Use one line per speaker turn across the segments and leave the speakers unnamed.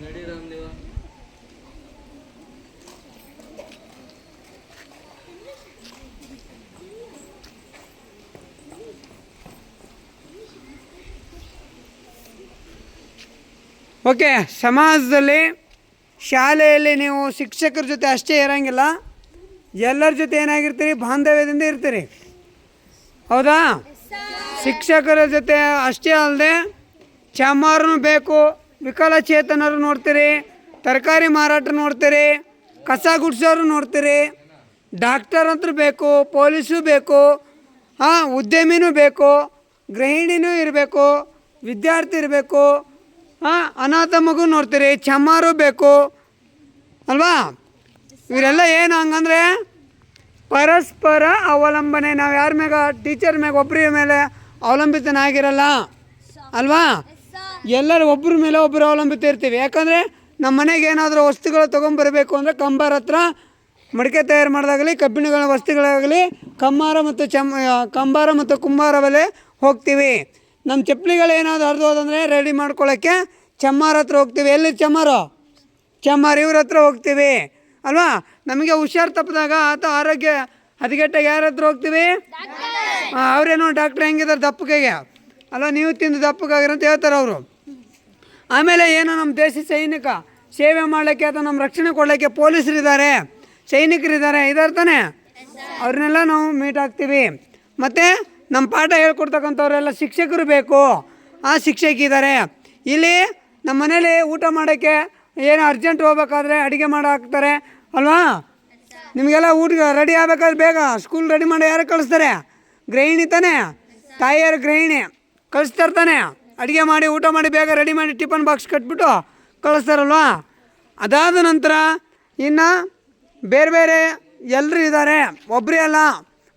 ನಡಿ ರಾಮದೇವ ಓಕೆ ಸಮಾಜದಲ್ಲಿ ಶಾಲೆಯಲ್ಲಿ ನೀವು ಶಿಕ್ಷಕರ ಜೊತೆ ಅಷ್ಟೇ ಇರೋಂಗಿಲ್ಲ. ಎಲ್ಲರ ಜೊತೆ ಏನಾಗಿರ್ತೀರಿ? ಬಾಂಧವ್ಯದಿಂದ ಇರ್ತೀರಿ. ಹೌದಾ? ಶಿಕ್ಷಕರ ಜೊತೆ ಅಷ್ಟೇ ಅಲ್ಲದೆ ಚಮಾರನೂ ಬೇಕು ವಿಕಲಚೇತನರು ನೋಡ್ತೀರಿ, ತರಕಾರಿ ಮಾರಾಟ ನೋಡ್ತೀರಿ, ಕಸ ಗುಡ್ಸೋರು ನೋಡ್ತೀರಿ ಡಾಕ್ಟರ್ ಅಂತೂ ಬೇಕು ಪೊಲೀಸು ಬೇಕು, ಹಾಂ, ಉದ್ಯಮಿನೂ ಬೇಕು, ಗೃಹಿಣಿನೂ ಇರಬೇಕು, ವಿದ್ಯಾರ್ಥಿ ಇರಬೇಕು, ಹಾಂ, ಅನಾಥ ಮಗು ನೋಡ್ತೀರಿ, ಚಮ್ಮಾರು ಬೇಕು, ಅಲ್ವಾ? ಇವರೆಲ್ಲ ಏನು ಹಂಗಂದ್ರೆ ಪರಸ್ಪರ ಅವಲಂಬನೆ, ನಾವು ಯಾರ ಮ್ಯಾಗ ಟೀಚರ್ ಮ್ಯಾಗ ಒಬ್ಬರ ಮೇಲೆ ಅವಲಂಬಿತನಾಗಿರಲ್ಲ, ಅಲ್ವಾ? ಎಲ್ಲರೂ ಒಬ್ಬರ ಮೇಲೆ ಒಬ್ಬರು ಅವಲಂಬಿತ ಇರ್ತೀವಿ. ಯಾಕಂದರೆ ನಮ್ಮ ಮನೆಗೆ ಏನಾದರೂ ವಸ್ತುಗಳು ತೊಗೊಂಬರಬೇಕು ಅಂದರೆ ಕಂಬಾರ ಹತ್ರ ಮಡಿಕೆ ತಯಾರು ಮಾಡಿದಾಗಲಿ ಕಬ್ಬಿಣಗಳ ವಸ್ತುಗಳಾಗಲಿ ಕಮ್ಮಾರ ಮತ್ತು ಚಮ್ಮ ಕಂಬಾರ ಮತ್ತು ಕುಂಬಾರ ಬೆಲೆ ಹೋಗ್ತೀವಿ. ನಮ್ಮ ಚಪ್ಪಲಿಗಳು ಏನಾದರೂ ಹರಿದು ಹೋದಂದರೆ ರೆಡಿ ಮಾಡ್ಕೊಳ್ಳೋಕ್ಕೆ ಚಮ್ಮಾರ ಹತ್ರ ಹೋಗ್ತೀವಿ. ಎಲ್ಲಿ ಚಮ್ಮಾರು? ಚಮ್ಮಾರ ಇವ್ರ ಹತ್ರ ಹೋಗ್ತೀವಿ. ಅಲ್ವಾ? ನಮಗೆ ಹುಷಾರು ತಪ್ಪಿದಾಗ ಆತ ಆರೋಗ್ಯ ಹದಗೆಟ್ಟಾಗ ಯಾರ ಹತ್ರ ಹೋಗ್ತೀವಿ? ಅವರೇನೋ ಡಾಕ್ಟ್ರ್ ಹೆಂಗಿದ್ದಾರೆ ದಪ್ಪಗೆಗೆ ಅಲ್ವಾ ನೀವು ತಿಂದು ದಪ್ಪಗಾಗಿರ ಅಂತ ಹೇಳ್ತಾರೆ ಅವರು. ಆಮೇಲೆ ಏನು ನಮ್ಮ ದೇಶ ಸೈನಿಕ? ಸೇವೆ ಮಾಡಲಿಕ್ಕೆ ಅಥವಾ ನಮ್ಮ ರಕ್ಷಣೆ ಕೊಡಲಿಕ್ಕೆ ಪೊಲೀಸರಿದ್ದಾರೆ. ಸೈನಿಕರಿದ್ದಾರೆ ಇದಾರೆ ತಾನೆ ಅವ್ರನ್ನೆಲ್ಲ ನಾವು ಮೀಟ್ ಆಗ್ತೀವಿ. ಮತ್ತು ನಮ್ಮ ಪಾಠ ಹೇಳ್ಕೊಡ್ತಕ್ಕಂಥವ್ರೆಲ್ಲ ಶಿಕ್ಷಕರು ಬೇಕು. ಆ ಶಿಕ್ಷಕಿದ್ದಾರೆ ಇಲ್ಲಿ ನಮ್ಮ ಮನೇಲಿ ಊಟ ಮಾಡೋಕ್ಕೆ ಏನು ಅರ್ಜೆಂಟ್ ಹೋಗ್ಬೇಕಾದ್ರೆ ಅಡುಗೆ ಮಾಡಿ ಹಾಕ್ತಾರೆ ಅಲ್ವಾ? ನಿಮಗೆಲ್ಲ ಊಟ ರೆಡಿ ಆಗಬೇಕಾದ್ರೆ ಬೇಗ, ಸ್ಕೂಲ್ ರೆಡಿ ಮಾಡಿ ಯಾರು ಕಳಿಸ್ತಾರೆ? ಗೃಹಿಣಿ ತಾನೇ? ತಾಯಿಯರು ಗೃಹಿಣಿ. ಕಳಿಸ್ತಾರೆ ಇರ್ತಾನೆ ಅಡುಗೆ ಮಾಡಿ, ಊಟ ಮಾಡಿ, ಬೇಗ ರೆಡಿ ಮಾಡಿ ಟಿಫನ್ ಬಾಕ್ಸ್ ಕಟ್ಬಿಟ್ಟು ಕಳಿಸ್ತಾರಲ್ವಾ? ಅದಾದ ನಂತರ ಇನ್ನು ಬೇರೆ ಬೇರೆ ಎಲ್ಲರೂ ಇದ್ದಾರೆ ಒಬ್ಬರೇ ಅಲ್ಲ.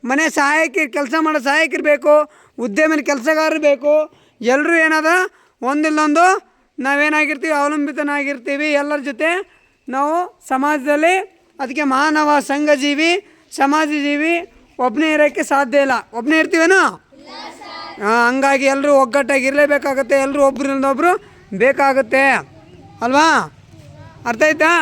ಮನೆ ಸಹಾಯಕಿ, ಕೆಲಸ ಮಾಡೋ ಸಹಾಯಕರು ಬೇಕು ಉದ್ಯಮಿನ ಕೆಲಸಗಾರರು ಬೇಕು. ಎಲ್ಲರೂ ಏನದ? ಒಂದಿಲ್ಲೊಂದು ನಾವೇನಾಗಿರ್ತೀವಿ, ಅವಲಂಬಿತನಾಗಿರ್ತೀವಿ. ಎಲ್ಲರ ಜೊತೆ ನಾವು ಸಮಾಜದಲ್ಲಿ ಅದಕ್ಕೆ ಮಾನವ, ಸಂಘಜೀವಿ, ಸಮಾಜಜೀವಿ ಒಬ್ಬನೇ ಇರೋಕ್ಕೆ ಸಾಧ್ಯ ಇಲ್ಲ. ಒಬ್ಬನೇ ಇರ್ತೀವೇನೋ? ಹಂಗಾಗಿ ಎಲ್ಲರೂ ಒಗ್ಗಟ್ಟಾಗಿ ಇರಲೇಬೇಕಾಗತ್ತೆ ಎಲ್ಲರೂ ಒಬ್ರಿಂದ ಒಬ್ಬರು ಬೇಕಾಗುತ್ತೆ. ಅಲ್ವಾ? ಅರ್ಥ ಆಯ್ತಾ?